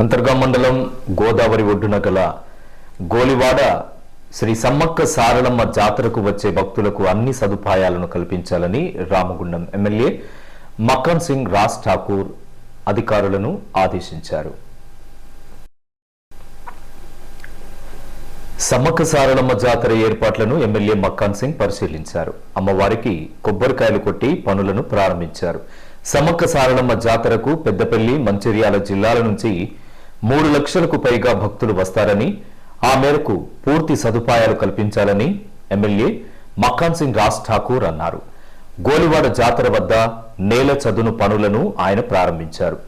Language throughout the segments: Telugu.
అంతర్గా మండలం గోదావరి ఒడ్డున గల గోలివాడ శ్రీ సమ్మక్క సారలమ్మ జాతరకు వచ్చే భక్తులకు అన్ని సదుపాయాలను కల్పించాలని రామగుండం ఎమ్మెల్యే మక్కన్ సింగ్ రాజ్ ఠాకూర్ అధికారులను ఆదేశించారు. సమ్మక్క సారలమ్మ జాతర ఏర్పాట్లను ఎమ్మెల్యే మక్కాన్ సింగ్ పరిశీలించారు. అమ్మవారికి కొబ్బరికాయలు కొట్టి పనులను ప్రారంభించారు. సమ్మక్క సారలమ్మ జాతరకు పెద్దపల్లి మంచిర్యాల జిల్లాల నుంచి మూడు లక్షలకు పైగా భక్తులు వస్తారని ఆ మేరకు పూర్తి సదుపాయాలు కల్పించాలని ఎమ్మెల్యే మక్కాన్ సింగ్ రాజ్ ఠాకూర్ అన్నారు. గోలివాడ జాతర వద్ద నేల చదును పనులను ఆయన ప్రారంభించారు.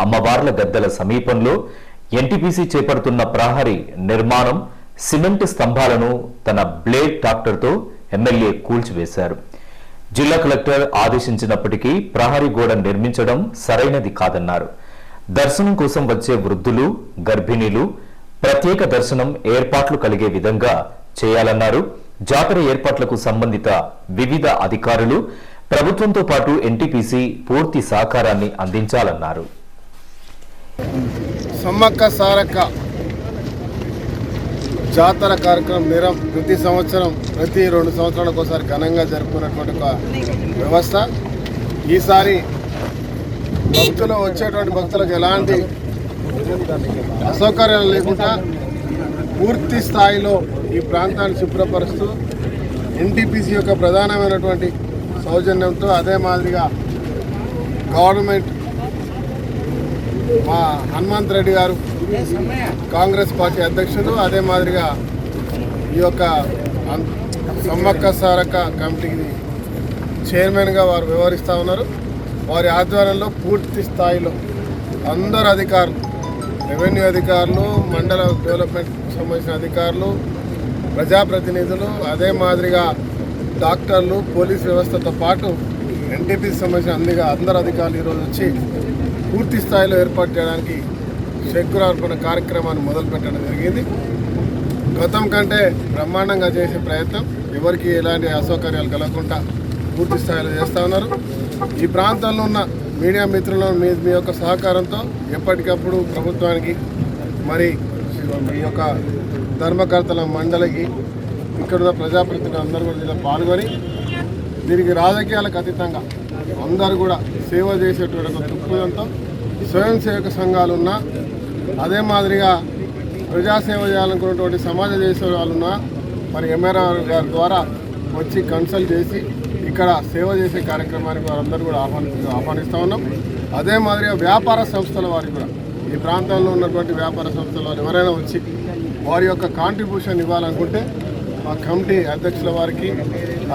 అమ్మవార్ల గద్దెల సమీపంలో ఎన్టీపీసీ చేపడుతున్న ప్రహరీ నిర్మాణం సిమెంట్ స్తంభాలను తన బ్లేడ్ ట్రాక్టర్తో ఎమ్మెల్యే కూల్చివేశారు. జిల్లా కలెక్టర్ ఆదేశించినప్పటికీ ప్రహరీ గోడ నిర్మించడం సరైనది కాదన్నారు. దర్శనం కోసం వచ్చే వృద్ధులు గర్భిణీలు ప్రత్యేక దర్శనం ఏర్పాట్లు కలిగే విధంగా చేయాలన్నారు. జాతర ఏర్పాట్లకు సంబంధిత వివిధ అధికారులు ప్రభుత్వంతో పాటు ఎన్టీపీసీ పూర్తి సహకారాన్ని అందించాలన్నారు. సమ్మక్క సారక్క జాతర కార్యక్రమం నిరం ప్రతి సంవత్సరం ప్రతి రెండు సంవత్సరాలకు ఒకసారి ఘనంగా జరుపుకున్నటువంటి ఒక వ్యవస్థ. ఈసారి భక్తులు వచ్చేటువంటి భక్తులకు ఎలాంటి అసౌకర్యాలు లేకుండా పూర్తి స్థాయిలో ఈ ప్రాంతాన్ని శుభ్రపరుస్తూ ఎన్టీపీసీ యొక్క ప్రధానమైనటువంటి సౌజన్యంతో అదే మాదిరిగా గవర్నమెంట్ మా హనుమంత్ రెడ్డి గారు కాంగ్రెస్ పార్టీ అధ్యక్షులు అదే మాదిరిగా ఈ యొక్క సమ్మక్క సారక్క కమిటీకి చైర్మన్గా వారు వ్యవహరిస్తూ ఉన్నారు. వారి ఆధ్వర్యంలో పూర్తి స్థాయిలో అందరు అధికారులు రెవెన్యూ అధికారులు మండల డెవలప్మెంట్ సంబంధించిన అధికారులు ప్రజాప్రతినిధులు అదే మాదిరిగా డాక్టర్లు పోలీస్ వ్యవస్థతో పాటు ఎన్టీపీకి సంబంధించిన అందిగా అందరు అధికారులు ఈరోజు వచ్చి పూర్తి స్థాయిలో ఏర్పాటు చేయడానికి శంకురార్పణ కార్యక్రమాన్ని మొదలుపెట్టడం జరిగింది. గతం కంటే బ్రహ్మాండంగా చేసే ప్రయత్నం ఎవరికి ఎలాంటి అసౌకర్యాలు కలగకుండా పూర్తి స్థాయిలో చేస్తూ ఉన్నారు. ఈ ప్రాంతంలో ఉన్న మీడియా మిత్రులను మీ మీ యొక్క సహకారంతో ఎప్పటికప్పుడు ప్రభుత్వానికి మరి ఈ యొక్క ధర్మకర్తల మండలికి ఇక్కడ ఉన్న ప్రజాప్రతినిధులు అందరూ కూడా దీనిలో పాల్గొని దీనికి రాజకీయాలకు అతీతంగా అందరూ కూడా సేవ చేసేటువంటి ఒక దృక్పథంతో స్వయం సేవక సంఘాలు ఉన్నా అదే మాదిరిగా ప్రజాసేవ చేయాలనుకున్నటువంటి సమాజ చేసే వాళ్ళున్నా మరి ఎంఆర్ఆ గారి ద్వారా వచ్చి కన్సల్ట్ చేసి ఇక్కడ సేవ చేసే కార్యక్రమానికి వారందరూ కూడా ఆహ్వాని ఆహ్వానిస్తూ ఉన్నాం. అదే మాదిరిగా వ్యాపార సంస్థల వారికి కూడా. ఈ ప్రాంతంలో ఉన్నటువంటి వ్యాపార సంస్థల వారు ఎవరైనా వచ్చి వారి యొక్క కాంట్రిబ్యూషన్ ఇవ్వాలనుకుంటే మా కమిటీ అధ్యక్షుల వారికి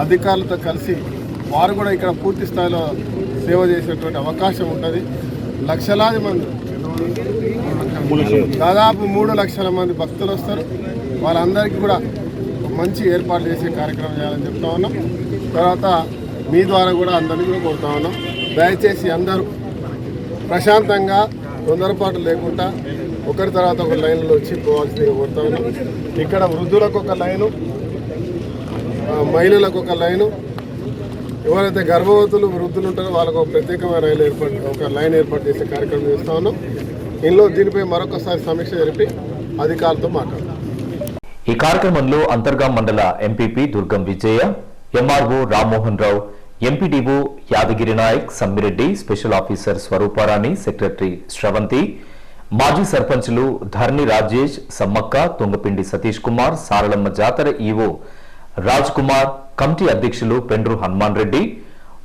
అధికారులతో కలిసి వారు కూడా ఇక్కడ పూర్తి స్థాయిలో సేవ చేసేటువంటి అవకాశం ఉంటుంది. లక్షలాది మంది దాదాపు మూడు లక్షల మంది భక్తులు వస్తారు. వాళ్ళందరికీ కూడా మంచి ఏర్పాటు చేసే కార్యక్రమం చేయాలని చెప్తా ఉన్నాం. తర్వాత మీ ద్వారా కూడా అందరినీ కూడా కోరుతా ఉన్నాం. దయచేసి అందరూ ప్రశాంతంగా తొందరపాటు లేకుండా ఒకరి తర్వాత ఒక లైన్లో వచ్చి పోవాల్సిందిగా కోరుతా ఉన్నాం. ఇక్కడ వృద్ధులకు ఒక లైను మహిళలకు ఒక లైను. ఎవరైతే గర్భవతులు వృద్ధులు ఉంటారో వాళ్ళకు ఒక ప్రత్యేకమైన రైలు ఏర్పాటు ఒక లైన్ ఏర్పాటు చేసే కార్యక్రమం చేస్తా ఉన్నాం. ఇందులో దీనిపై మరొకసారి సమీక్ష జరిపి అధికారులతో మాట్లాడతాం. ఈ కార్యక్రమంలో అంతర్గా మండల MPP Durgam Vijaya MRO Rammohan Rao MPDO Yadagiri Naik Sammireddy special officer Swarooparani secretary Sravanthi మాజీ సర్పంచులు ధర్ని రాజేష్ సమ్మక్క తుంగపిండి సతీష్ కుమార్ సారలమ్మ జాతర ఈవో రాజ్ కుమార్ కమిటీ అధ్యక్షులు పెండ్రు హనుమాన్ రెడ్డి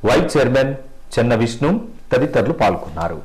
వైస్ చైర్మన్ చెన్న విష్ణు తదితరులు పాల్గొన్నారు.